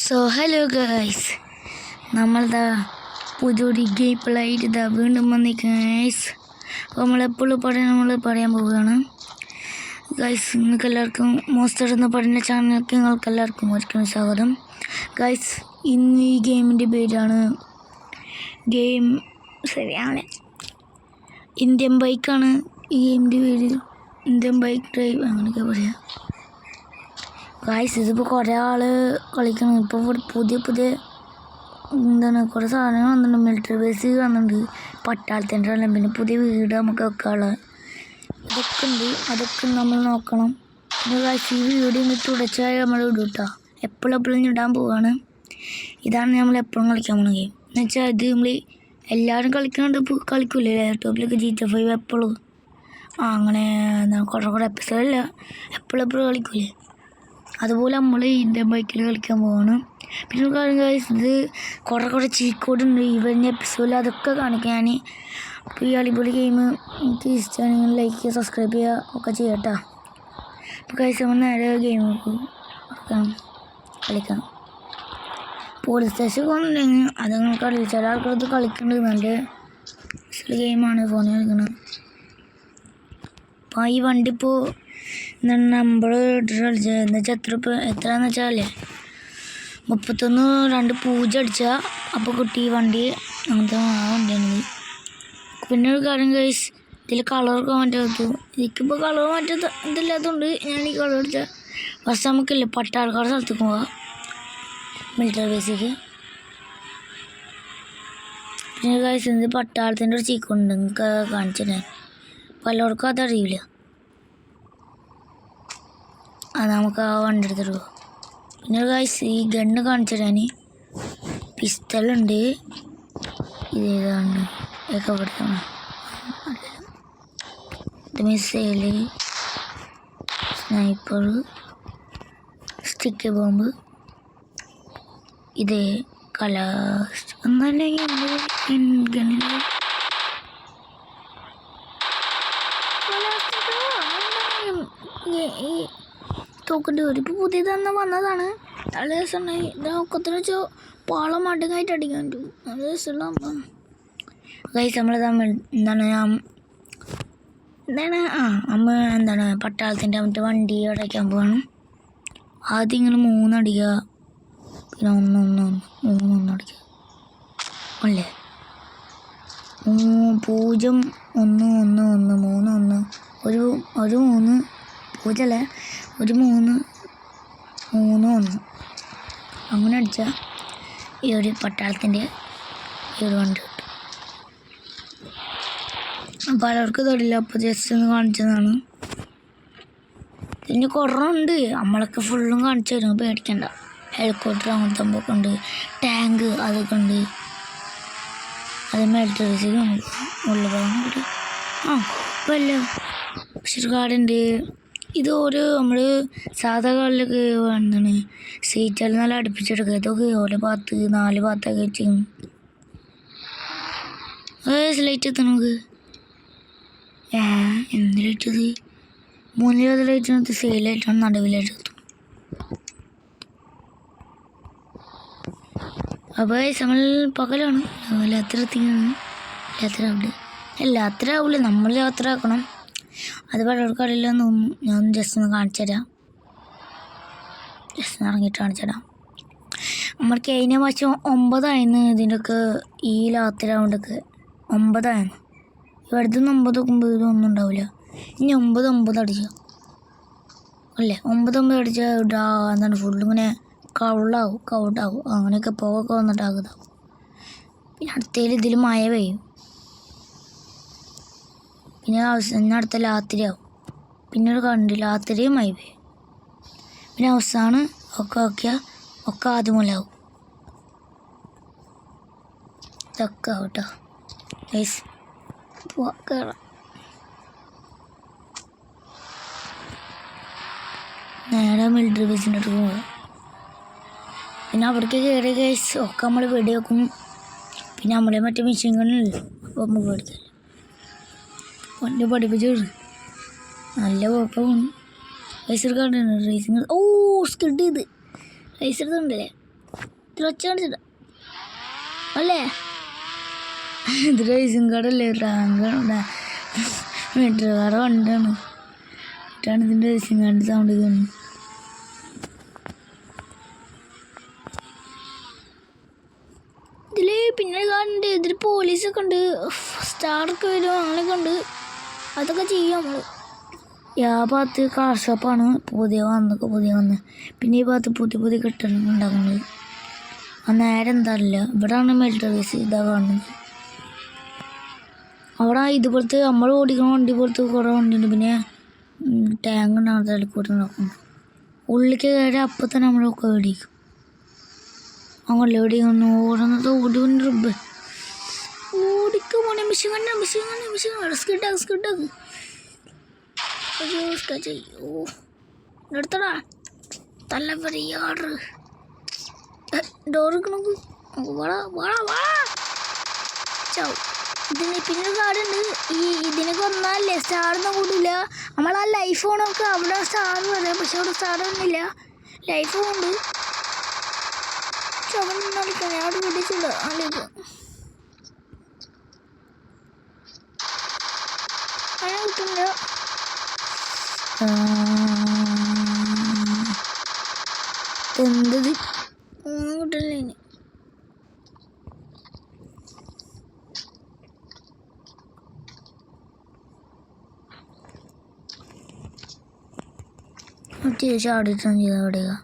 So hello guys നമ്മളിതാ പുതിയൊരു game പ്ലേയിട്ട് ഇതാ വീണ്ടും വന്നിരിക്കുന്ന ഗൈസ് അപ്പോൾ നമ്മളെപ്പോഴും പറയാൻ നമ്മൾ പറയാൻ പോവുകയാണ്. ഗൈസ് നിങ്ങൾക്ക് എല്ലാവർക്കും മോസ്റ്റർ എന്ന പഠന ചാനലിലേക്ക് നിങ്ങൾക്ക് എല്ലാവർക്കും ഒരിക്കലും സ്വാഗതം. ഗൈസ് ഇന്ന് ഈ ഗെയിമിന്റെ പേരാണ് ഗെയിം ശരിയാണ്. ഇന്ത്യൻ ബൈക്കാണ് ഈ ഗെയിമിന്റെ പേര്. ഇന്ത്യൻ ബൈക്ക് ഡ്രൈവ് അങ്ങനെയൊക്കെ പറയാം. ഗായ്സ് ഇതിപ്പോൾ കുറേ ആൾ കളിക്കണം. ഇപ്പോൾ ഇവിടെ പുതിയ പുതിയ എന്താണ് കുറേ സാധനങ്ങൾ വന്നിട്ടുണ്ട്. മിലിറ്ററി ബേസ് വന്നിട്ടുണ്ട്. പട്ടാളത്തിന്റെ എല്ലാം പിന്നെ പുതിയ വീട് നമുക്ക് വെക്കാനുള്ള. ഇതൊക്കെ ഉണ്ട്. അതൊക്കെ നമ്മൾ നോക്കണം. പിന്നെ ഗായ്സ് ഈ വീട് ഇന്ന് തുടച്ചായി നമ്മൾ ഇടും കേട്ടോ എപ്പോഴും എപ്പോഴും ഇടാൻ പോവാണ്. ഇതാണ് നമ്മൾ എപ്പോഴും കളിക്കാൻ പോണ ഗെയിം എന്ന് വെച്ചാൽ ഇത് നമ്മൾ എല്ലാവരും കളിക്കുന്നുണ്ട് ഇപ്പോൾ കളിക്കൂലേ? ലാപ്ടോപ്പിലൊക്കെ ജി ടി ഫൈവ് എപ്പോഴും ആ അങ്ങനെ കുറേ കുറേ എപ്പിസോഡല്ല എപ്പോഴും എപ്പോഴും കളിക്കൂലേ? അതുപോലെ നമ്മൾ ഇന്ത്യൻ ബൈക്കിൽ കളിക്കാൻ പോവാണ്. പിന്നെ കാര്യം ഇത് കുറേ കുറേ ചീക്കോടുണ്ട് ഇവന്റെ എപ്പിസോഡിൽ അതൊക്കെ കാണിക്കാൻ ഞാൻ അപ്പോൾ ഈ അടിപൊളി ഗെയിം എനിക്ക് ഇഷ്ടമാണെങ്കിൽ ലൈക്ക് ചെയ്യുക സബ്സ്ക്രൈബ് ചെയ്യുക ഒക്കെ ചെയ്യട്ടോ അപ്പോൾ കഴിച്ച് നമ്മൾ നേരെ ഗെയിം കളിക്കാം കളിക്കാം. പോലീസ് സ്റ്റേഷൻ പോകുന്നുണ്ടെങ്കിൽ അത് നിങ്ങൾക്ക് അറിയില്ല. ചില ആൾക്കാരത് കളിക്കേണ്ടത് നല്ല ഗെയിമാണ് ഫോണിൽ കളിക്കുന്നത് അപ്പോൾ ഈ വണ്ടി ഇപ്പോൾ എന്താണ് നമ്പർ ഇട്ടിട്ട് കളിച്ചത് എന്ന് വെച്ചാൽ എത്ര ഇപ്പം വെച്ചാൽ മുപ്പത്തൊന്ന് രണ്ട് പൂജ അടിച്ചാൽ അപ്പോൾ കിട്ടി വണ്ടി. അങ്ങനത്തെ ആ വണ്ടിയാണ് പിന്നെ ഒരു കാര്യം കഴിച്ച് ഇതിൽ കളറൊക്കെ മാറ്റാത്തു എനിക്കിപ്പോൾ കളർ മാറ്റാത്ത ഇതില്ലാത്തതുകൊണ്ട് ഞാൻ ഈ കളർ അടിച്ച ഫസ്റ്റ് നമുക്കില്ല പട്ടാൾക്കാട് സ്ഥലത്തേക്ക് പോവാം. മിലിറ്ററി ബേസിക്ക് പിന്നെ കഴിച്ചത് പട്ടാളത്തിന്റെ ഒരു ചീക്കുണ്ട്. നിങ്ങൾക്ക് കാണിച്ചു ഞാൻ പലർക്കും അതറിയില്ല. അത് നമുക്ക് ആ വണ്ടി എടുത്തിട്ട് പിന്നെ ഗൈസ് ഈ ഗണ്ണ് കാണിച്ചു തരാൻ. പിസ്റ്റലുണ്ട് ഇത് ഏതാണ് ഒക്കെ ഇവിടുത്താണ് ഇത് മിസൈൽ സ്നൈപ്പർ സ്റ്റിക്ക് ബോംബ് ഇത് കലാസ് ഒന്നല്ലേ ഗണ്ണിൽ ഈ തോക്കിന്റെ വരും ഇപ്പോൾ പുതിയത് തന്നെ വന്നതാണ്. നല്ല രസമുണ്ടായി ഇതിനൊക്കത്തിന് വെച്ച് പാളം മടുങ്ങായിട്ട് അടിക്കാൻ പറ്റും. നല്ല രസമുള്ള കൈസ് നമ്മൾ തമ്മിൽ എന്താണ് എന്താണ്? ആ അമ്മ എന്താണ് പട്ടാളത്തിന്റെ മറ്റേ വണ്ടി അടയ്ക്കാൻ പോവാണ്. ആദ്യം ഇങ്ങനെ മൂന്നടിക്കുക പിന്നെ ഒന്ന് ഒന്ന് ഒന്ന് മൂന്ന് ഒന്ന് അടിക്കുക. അല്ലേ? പൂജ്യം ഒന്ന് ഒന്ന് ഒന്ന് മൂന്ന് ഒന്ന്. ഒരു ഒരു മൂന്ന് പൂജ്യമല്ലേ ഒരു മൂന്ന് മൂന്ന് ഒന്ന്. അങ്ങനെ അടിച്ചാൽ ഈ ഒരു പട്ടാളത്തിന്റെ ഈ ഒരു വണ്ടി കിട്ടും. പലർക്കും തൊഴിലില്ല അപ്പോൾ ജസ്റ്റ് ഒന്ന് കാണിച്ചതാണ്. പിന്നെ കുറേ ഉണ്ട് നമ്മളൊക്കെ ഫുള്ളും കാണിച്ചു തരും. പേടിക്കണ്ട. ഹെലികോപ്റ്റർ അങ്ങനത്തെ സംഭവമൊക്കെ ഉണ്ട്. ടാങ്ക് അതൊക്കെ ഉണ്ട്. അത് മിലിറ്ററീസിൽ ഉള്ളതാണ് ആ കുഴപ്പമില്ല. പക്ഷെ കാടുണ്ട്. ഇത് ഒരു നമ്മൾ സാധാ കാലിലൊക്കെ എന്താണ് സീറ്റെല്ലാം നല്ല അടുപ്പിച്ചെടുക്കുക. ഇതൊക്കെ ഓരോ ഭാഗത്ത് നാല് ഭാഗത്തൊക്കെ വെച്ച് ലൈറ്റ് എത്തണം നമുക്ക്. ഏ എന്ത് ലൈറ്റ് ഇത്? മൂന്നിലത് ലൈറ്റിനകത്ത് ലൈറ്റാണ് നടുവിലായിട്ട് എത്തും. അപ്പോൾ നമ്മൾ പകലാണ്. രാത്രി എത്തിയാണ് രാത്രി അവിടെ അല്ല രാത്രി ആവില്ല നമ്മൾ രാത്രി ആക്കണം. അത് പലർക്കും അറിയില്ലെന്ന് തോന്നുന്നു. ഞാൻ ജസ്റ്റ് ഒന്ന് കാണിച്ചു തരാം ജസ്റ്റ് ഇറങ്ങിയിട്ട് കാണിച്ചു തരാം നമ്മൾ കഴിഞ്ഞ മാസം ഒമ്പതായിരുന്നു ഇതിന്റെയൊക്കെ ഈ ലാത്തിലാവുണ്ടൊക്കെ ഒമ്പതായിരുന്നു. ഇവിടുത്തെ നിന്ന് ഒമ്പത് ഒമ്പത് ഇതൊന്നും ഉണ്ടാവില്ല. ഇനി ഒമ്പത് ഒമ്പത് അടിച്ചു. അല്ലേ? ഒമ്പത് ഒമ്പത് അടിച്ചാൽ ഇടാ എന്താണ് ഫുള്ളിങ്ങനെ കൗളാവും കൗട്ടാവും അങ്ങനെയൊക്കെ പോകൊക്കെ വന്നിട്ടാകുന്നതാവും പിന്നെ അടുത്തതിൽ ഇതിൽ മഴ പെയ്യും. പിന്നെ അവസാനം അടുത്ത രാത്രിയാവും. പിന്നെ ഒരു കണ്ടു രാത്രിയും ആയി പോയി. പിന്നെ അവസാനം ഒക്കെ നോക്കിയാൽ ഒക്കെ ആദ്യം മുലാവും ഇതൊക്കെ ആവട്ടോ. ഗൈസ് നേരെ മിലിറ്ററി ബസ്സിന്റെ അടുത്ത് പോകാം പിന്നെ അവിടേക്ക് കയറി ഗൈസ് ഒക്കെ നമ്മൾ വെടി വെക്കും പിന്നെ നമ്മളെ മറ്റേ മെഷീൻ ഗണ്ണില്ലേ അപ്പോൾ നമുക്ക് പേടിക്കില്ല വണ്ടി പഠിപ്പിച്ചു നല്ല കുഴപ്പമാണ്. റൈസർ കാർഡാണ് റേസിങ് ഓ സ്കിഡ് ചെയ്ത് റൈസർ ഉണ്ടല്ലേ? ഇത്ര ഒച്ച കാണിച്ചിട്ട. അല്ലേ? ഇത് റൈസിങ് കാർഡല്ലേ റാങ്ക് മീറ്റർ കാർഡ് വണ്ടിയാണ്. ഇട്ടാണ് ഇതിന്റെ റേസിങ് കാർഡ് സൗണ്ട് ഇതിൽ പിന്നെ കാണുന്നുണ്ട്. ഇതിൽ പോലീസൊക്കെ ഉണ്ട്. സ്റ്റാറൊക്കെ വരും. അങ്ങനെയൊക്കെ ഉണ്ട്. അതൊക്കെ ചെയ്യും നമ്മൾ ആ ഭാഗത്ത് കാർ ഷോപ്പാണ് പുതിയ വന്നൊക്കെ പുതിയ വന്ന്. പിന്നെ ഈ ഭാഗത്ത് പുതിയ പുതിയ കെട്ടിടങ്ങൾ ഉണ്ടാകുന്നത് ആ നേരെ എന്താ അറിയില്ല. ഇവിടെയാണ് മിലിറ്ററീസ് ഇതാ കാണുന്നത്. അവിടെ ഇതുപോലത്തെ നമ്മൾ ഓടിക്കുന്ന വണ്ടി പോലത്തെ കുറേ വണ്ടിയുണ്ട്. പിന്നെ ടാങ്ക് ഉണ്ടാകുന്ന തലക്കൂട്ട് നോക്കും ഉള്ളിലേക്ക് കയറി അപ്പം തന്നെ നമ്മളൊക്കെ ഓടിക്കും. അങ്ങോട്ട് ഓടിക്കുന്നു ഓടുന്നത് ഓടി റബ്ബ് ഓടിക്ക് മോനെ മിഷൻ കണ്ട മിഷൻ കണ്ട മിഷൻ റിസ്ക് ഇട്ടാ റിസ്ക് ഇട്ടാക്ക് അയ്യോ അയ്യോ എടുത്തടാ തല്ല പെരിയാറ് ഡോർ നോക്ക്. ഇതിന് പിന്നെ കാർഡുണ്ട് ഈ ഇതിനെ കൊന്നാലേ സ്റ്റാറൊന്നും കൂടില്ല. ലൈഫ് ഫോണൊക്കെ അവിടെ സ്റ്റാർ വരാം പക്ഷെ അവിടെ സ്റ്റാറൊന്നുമില്ല ലൈഫ് ഉണ്ട്. ചവൻ നടക്കാൻ അവിടെ പിടിച്ചില്ല ആ ലൈഫ് അതിനെ കിട്ടുന്നില്ല എന്തത് ഒന്നും കിട്ടില്ല ഇനി ചേച്ചി ആടിട്ടാണ് ചെയ്ത അവിടെയാ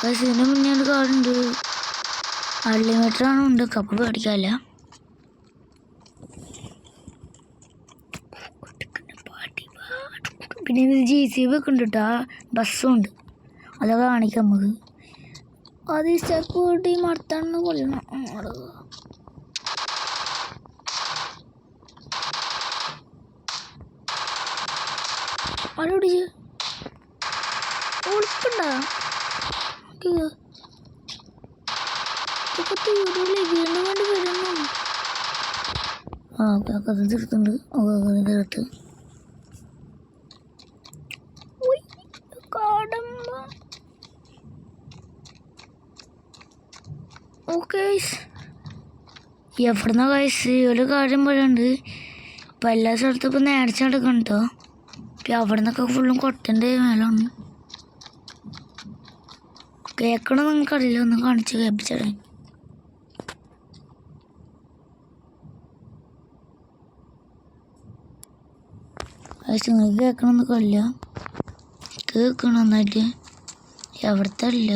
പക്ഷേ ഇതിന് മുന്നേ ഒരു കാർഡുണ്ട് അൺലിമിറ്റഡ് ആണ് ഉണ്ട്. കപ്പ് പേടിക്കാല്ല പിന്നെ ഇത് ജി സി ബി ഒക്കെ ഉണ്ട് ബസ്സും ഉണ്ട് അതൊക്കെ കാണിക്കാം നമുക്ക് അത് സ്റ്റെപ്പ് കൂട്ടി മറത്താണെന്ന് കൊല്ലണം. അവിടെ പിടിച്ച്? ആ ഓക്കെ ഓക്കെ അത് തീർത്തുണ്ട് ഓക്കെ ഓക്കെ ഇതിന്റെ ഓക്കെ എവിടുന്ന കഴിച്ച് ഒരു കാര്യം പറയുന്നുണ്ട് ഇപ്പം എല്ലാ സ്ഥലത്തും ഇപ്പം നേർച്ച നടക്കണം കേട്ടോ ഇപ്പം അവിടെ നിന്നൊക്കെ ഫുള്ളും കൊട്ടന്റെ മേലാണ്. കേൾക്കണം നിങ്ങൾക്കറിയില്ല. ഒന്ന് കാണിച്ച് കേൾപ്പിച്ചത് പക്ഷെ നിങ്ങൾക്ക് കേൾക്കണമെന്നൊക്കെ അല്ല കേൾക്കണം നന്നായിട്ട്? എവിടുത്തെ അല്ല.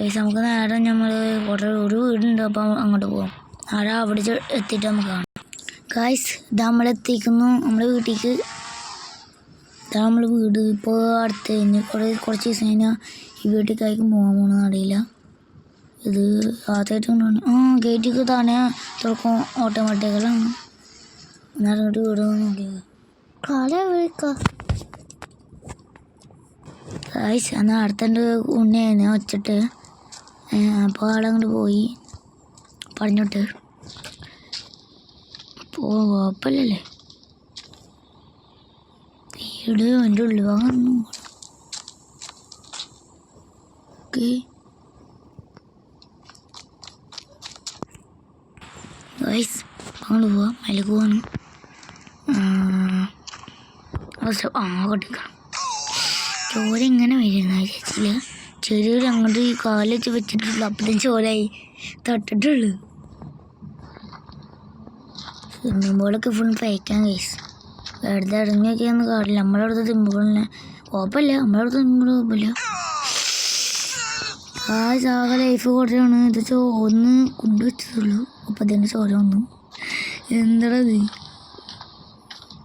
ഗൈസ് നമുക്ക് നേരെ നമ്മൾ കുറേ ഒരു വീടുണ്ട് അപ്പം അങ്ങോട്ട് പോകാം നേരെ അവിടെ എത്തിയിട്ട് നമുക്ക് കാണാം. ഗായ്സ് ഇത് നമ്മളെത്തിക്കുന്നു നമ്മളെ വീട്ടിലേക്ക് ഇതാ നമ്മൾ വീട്. ഇപ്പോൾ അടുത്ത് കഴിഞ്ഞ് കുറേ കുറച്ച് ദിവസം കഴിഞ്ഞാൽ ഈ വീട്ടിലേക്കായിരിക്കും പോകാൻ പോകണമെന്ന് അറിയില്ല. ഇത് ആദ്യമായിട്ട് കൊണ്ടുവന്നു. ആ ഗേറ്റിക്ക് താനെ തുറക്കും. ഓട്ടോമാറ്റിക്കലാണ്. എന്നാലും ഇങ്ങോട്ട് വീട് നോക്കിയത് ഗൈസ് എന്നാൽ അടുത്തന്റെ ഉണ്ണയായിരുന്നു വച്ചിട്ട് അപ്പോൾ ആളങ്ങോട്ട് പോയി. പറഞ്ഞോട്ട്. പോ കുഴപ്പമില്ലല്ലേ വീട് എന്റെ ഉള്ളിൽ വാങ്ങുന്നു ഓക്കെ. ഗൈസ് അങ്ങോട്ട് പോവാം. അതിലേക്ക് പോകണം ആ കൊട്ടിക്കണം ചോര ഇങ്ങനെ വരുന്ന ചേച്ചിൽ ചെറിയൊരു അങ്ങോട്ട് ഈ കാൽ വെച്ച് വെച്ചിട്ടുള്ളൂ അപ്പത്തേം ചോരായി. തട്ടിട്ടുള്ളൂ. പൂളൊക്കെ ഫുൾ ഫേക്കാൻ കേസ് വെറുതെ ഇറങ്ങി നോക്കിയൊന്നും കാണില്ല. നമ്മളവിടുത്തെ പൂളിനെ കുഴപ്പമില്ല. നമ്മളവിടുത്തെ സ്വിമ്മിംഗ് പൂൾ കുഴപ്പമില്ല. ആ ചാക ലൈഫ് കുറച്ചാണ് ഇത് ചോന്ന് കൊണ്ടു വെച്ചതുള്ളൂ അപ്പം അതിന്റെ ചോര വന്നു. എന്താടാ ഇത്?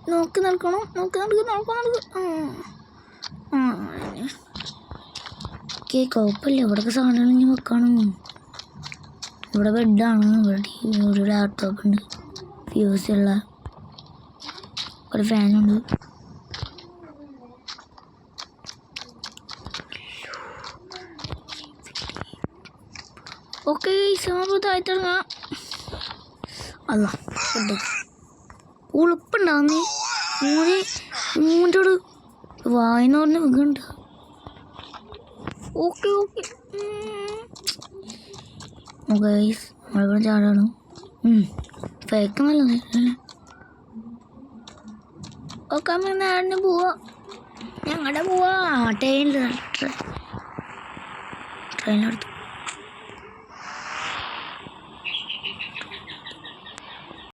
നോക്കി നടക്കണോ. നോക്കി നടക്ക് നോക്കി നടക്ക്. ആ ആ ഓക്കെ കുഴപ്പമില്ല. ഇവിടെയൊക്കെ സാധനങ്ങൾ ഞാൻ വെക്കണം ഇവിടെ ബെഡാണ്. ഇവിടെ ടി വി ഒരു ലാപ്ടോപ്പ് ഉണ്ട്. ഫ്യൂസ് ഉള്ള ഒരു ഫാനുണ്ട് ഓക്കെ താഴ്ത്തിറങ്ങാം അല്ല ഉളുപ്പുണ്ടാവുന്നേ. മൂന്ന് മൂന്നോട് വായന പറഞ്ഞ് വീണ്ട് ഓക്കെ ഓക്കെ. ഗൈസ് നമ്മളിവിടെ ചാടാണ് ഫേക്ക് നല്ലത് ഒക്കെ നമ്മൾ നാടിന് പോവാ. ഞങ്ങളുടെ പോവാ. ട്രെയിനിൽ ട്രെയിനടുത്ത്